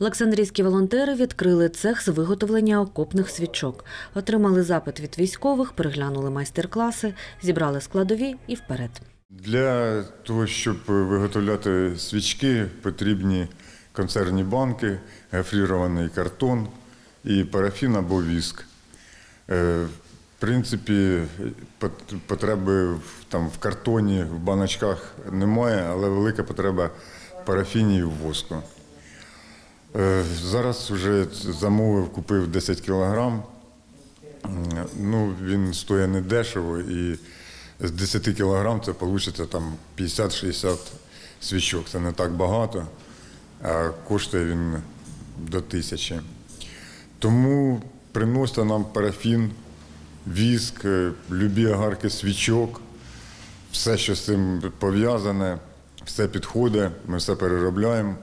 Олександрійські волонтери відкрили цех з виготовлення окопних свічок. Отримали запит від військових, переглянули майстер-класи, зібрали складові і вперед. Для того, щоб виготовляти свічки, потрібні консервні банки, гофрірований картон і парафін або віск. Е, В принципі, потреби там, в картоні, в баночках немає, але велика потреба в парафіні і в воску. Е, Зараз вже замовив, купив 10 кілограм. Ну, він стоїть недешево і з 10 кілограм це вийде там 50-60 свічок. Це не так багато, а коштує він до тисячі. Тому приносять нам парафін, віск, е, любі агарки свічок, все, що з цим пов'язане, все підходить, ми все переробляємо,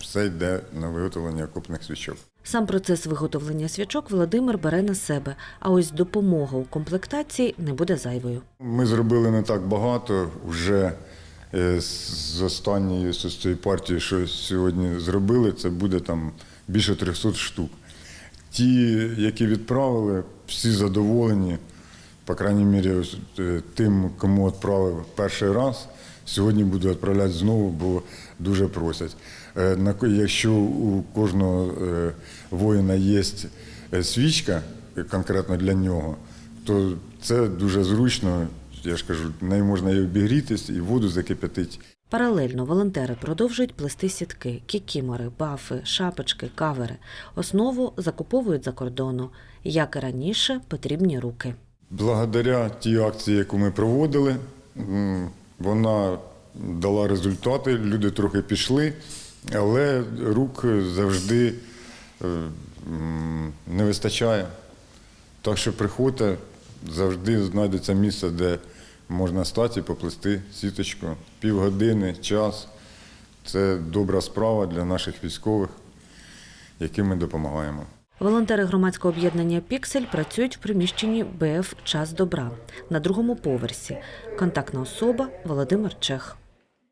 все йде на виготовлення окопних свічок. Сам процес виготовлення свічок Володимир бере на себе, а ось допомога у комплектації не буде зайвою. Ми зробили не так багато. Вже е, з останньої з цієї партії, що сьогодні зробили, це буде там більше 300 штук. Ті, які відправили, всі задоволені. По крайній мірі, е, тим, кому відправив перший раз, сьогодні буду відправляти знову, бо дуже просять. Е, Якщо у кожного е, воїна є свічка конкретно для нього, то це дуже зручно. Я ж кажу, нею можна і обігрітись, і воду закип'ятити. Паралельно волонтери продовжують плести сітки, кікімори, бафи, шапочки, кавери. Основу закуповують за кордону. Як і раніше, потрібні руки. Благодаря тій акції, яку ми проводили, вона дала результати, люди трохи пішли, але рук завжди е, не вистачає. Так що приходьте, завжди знайдеться місце, де можна стати і поплести сіточку. Півгодини, час. Це добра справа для наших військових, яким ми допомагаємо. Волонтери громадського об'єднання Піксель працюють в приміщенні БФ Час добра на другому поверсі. Контактна особа Володимир Чех.